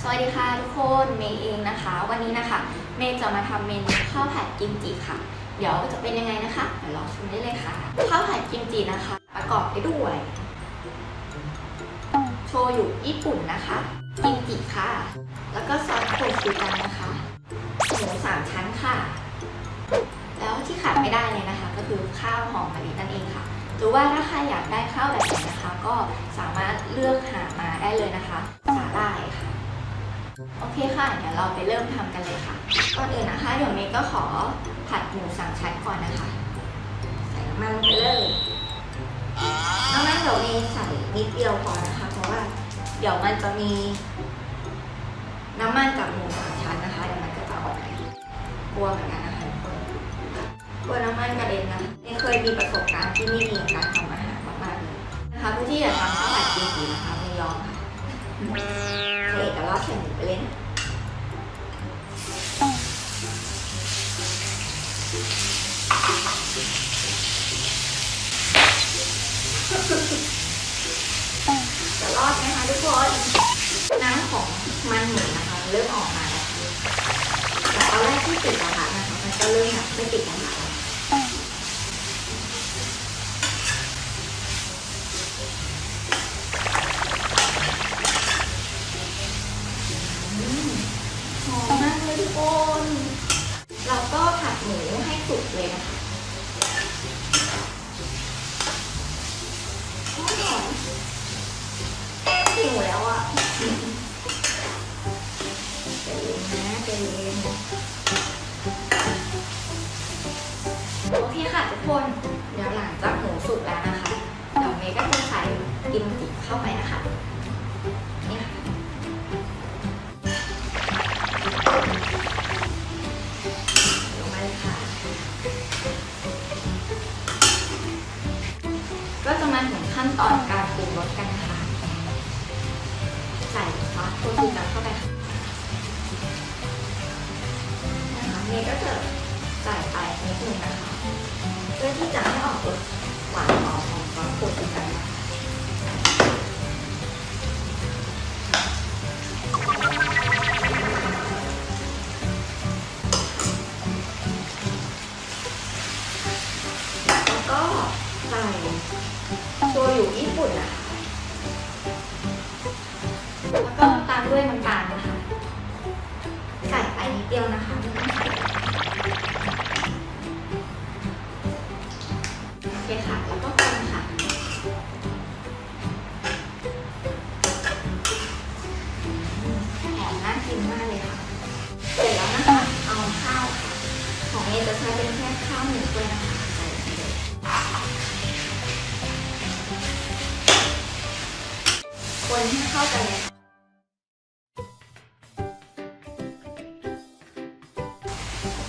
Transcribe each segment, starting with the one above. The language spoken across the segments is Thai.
สวัสดีค่ะทุกคนเมย์เองนะคะ วันนี้นะคะเมย์จะมาทำเมนูข้าวผัดกิมจิค่ะ เดี๋ยวจะเป็นยังไงนะคะเดี๋ยวรอชมได้เลยค่ะข้าวผัดกิมจินะคะ ประกอบไปด้วยโชยุญี่ปุ่นนะคะกิมจิค่ะ แล้วก็ซอสโคชูจังนะคะหมูสามชั้นค่ะ แล้วที่ขาดไม่ได้เลยนะคะ ก็คือข้าวหอมมะลินั่นเองค่ะ หรือว่าถ้าใครอยากได้ข้าวแบบไหนนะคะ ก็สามารถเลือกหา ได้เลยนะคะสาหร่ายค่ะ โอเคค่ะ เดี๋ยวเราไปเริ่มทำกันเลยค่ะ ก่อนอื่นนะคะเดี๋ยวเมย์ก็ขอผัดหมูสามชั้นก่อนนะคะ ใส่น้ำมันลงไปเลยน้ำมันเดี๋ยวเมย์ใส่นิดเดียวพอนะคะ เพราะว่าเดี๋ยวมันจะมีน้ำมันจากหมูสามชั้นนะคะเดี๋ยวมันก็จะออกไปกลัวเหมือนกันนะคะทุกคนกลัวน้ำมันกระเด็นนะเมย์เคยมีประสบการณ์ที่ไม่ดีกับการทำอาหารมากๆเลยนะคะเพื่อที่จะทำ เอกรอบแข่งหมูไปเล่นจะรอดไหมคะทุกคน น้ำของมันหมูนะคะ เริ่มออกมาแล้วแต่ตอนแรกที่ติดกระทะนะคะมันก็เริ่มแบบไม่ติดแล้ว เดี๋ยวหลังจากหมูสุกแล้วนะคะเดี๋ยวเมย์ก็จะใส่กิมจิเข้าไปนะคะนี่ค่ะลงมาเลยค่ะ ก็จะมาถึงขั้นตอนการปรุงรสกันนะคะใส่ซอสโคชูจังเข้าไปค่ะนะคะเมย์ก็จะใส่ไปนิดนึงนะคะเพื่อที่จะ รสหวานหอมของซอสโคชูจันะคะแล้วก็ใส่โชยุญี่ปุ่นนะคะแล้วก็ตามด้วยน้ำตาลนะคะ ใส่ไปนิดเดียวนะคะ ไม่ต้องใส่โอเคค่ะ แล้วก็คนค่ะ หอมน่ากินมากเลยค่ะ เสร็จแล้วนะคะ เอาข้าวค่ะ ของเมย์จะใช้เป็นแค่ข้าวหมูด้วยนะคะใส่ไปเลยคนให้เข้ากันเลยค่ะ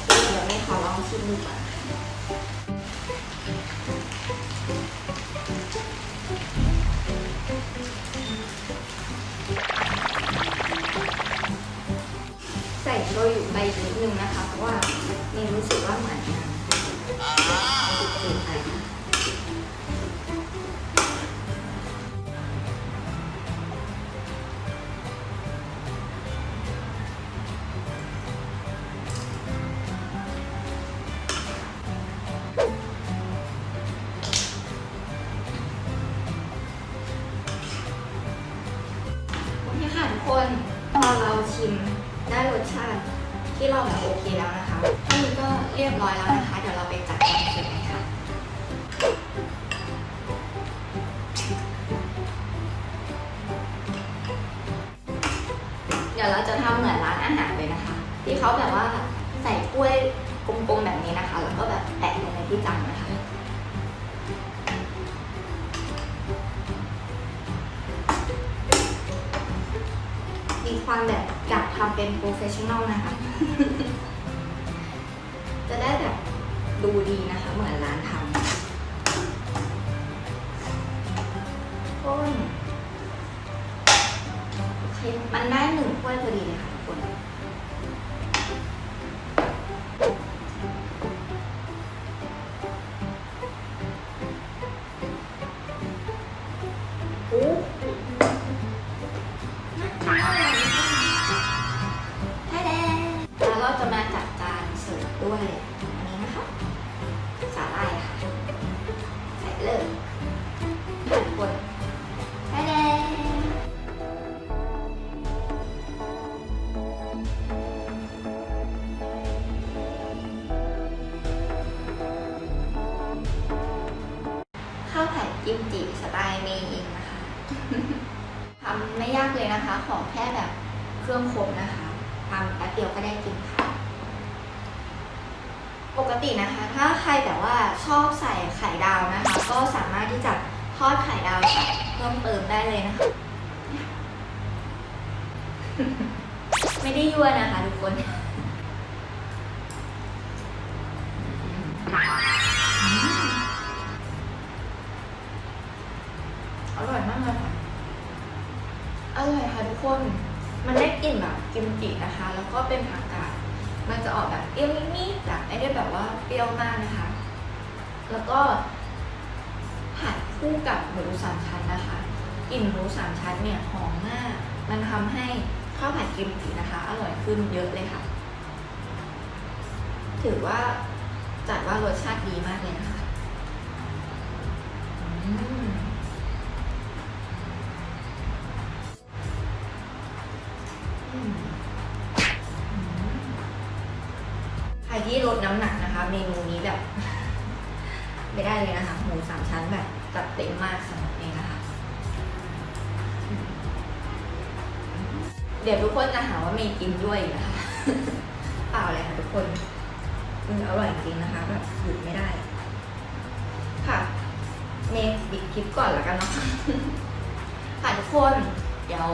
เดี๋ยวนี้ขอลองชิมดูก่อน ใส่โชยุไปนิดนึงนะคะ เพราะว่ามย์รู้สึกว่าเหมือนน้ำจืดไปนะโอเคค่ะทุกคนพอเราชิมได้รสชาติ ที่เราแบบโอเคแล้วนะคะนี่ก็เรียบร้อยแล้วนะคะ เดี๋ยวเราไปจัดการเสร็จกันค่ะเดี๋ยวเราจะทำเหมือนร้านอาหารเลยนะคะ ที่เขาแบบว่าใส่กล้วยกลมๆแบบนี้นะคะ แล้วก็แบบแปะลงในที่จังนะคะ ความแบบอยากทำเป็นโปรเฟชชั่นอลนะคะ จะได้แบบดูดีนะคะ เหมือนร้านทำก้นโอเคมันได้หนึ่งถ้วยพอดีเลยค่ะทุกคนโอ้ มจิสไตล์เมย์เองนะคะทำไม่ยากเลยนะคะ ขอแค่แบบเครื่องครบนะคะทำแป๊บเดียวก็ได้กินค่ะ ปกตินะคะ ถ้าใครแบบว่าชอบใส่ไข่ดาวนะคะ ก็สามารถที่จะทอดไข่ดาวใส่เพิ่มเติมได้เลยนะคะ ไม่ได้ยั่วนะคะทุกคน มากเลยค่ะอร่อยค่ะทุกคน มันได้กลิ่นแบบกิมจินะคะ แล้วก็เป็นผักกาด มันจะออกแบบเปรี้ยวนิดๆแต่ไม่ได้แบบว่าเปรี้ยวมากนะคะ แล้วก็ผัดคู่กับหมูสามชั้นนะคะกลิ่นหมูสามชั้นเนี่ยหอมมาก มันทำให้ข้าวผัดกิมจินะคะ อร่อยขึ้นเยอะเลยค่ะ ถือว่าจัดว่ารสชาติดีมากเลยนะคะ อืม ที่ลดน้ำหนักนะคะ เมนูนี้แบบ ไม่ได้เลยนะคะ หมูสามชั้นแบบจัดเต็มมากสำหรับเมย์นะคะ เดี๋ยวทุกคนจะหาว่าเมย์กินด้วยนะคะ เปล่าเลยค่ะทุกคนมันอร่อยจริงนะคะ แบบหยุดไม่ได้ ค่ะ เมย์บิดคลิปก่อนแล้วกันเนาะค่ะทุกคน เดี๋ยว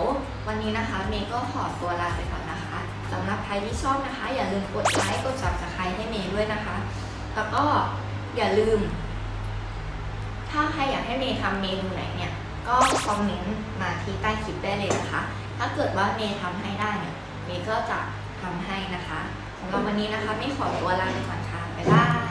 วันนี้นะคะเมย์ก็ขอตัวลาไปก่อนนะคะสำหรับใครที่ชอบนะคะ อย่าลืมกดไลค์กด subscribe ให้เมย์ด้วยนะคะ แล้วก็อย่าลืม ถ้าใครอยากให้เมย์ทำเมนูไหนเนี่ย ก็คอมเมนต์มาที่ใต้คลิปได้เลยนะคะ ถ้าเกิดว่าเมย์ทำให้ได้เนี่ยเมย์ก็จะทำให้นะคะสำหรับวันนี้นะคะเมย์ขอตัวลาไปก่อนค่ะบ๊ายบาย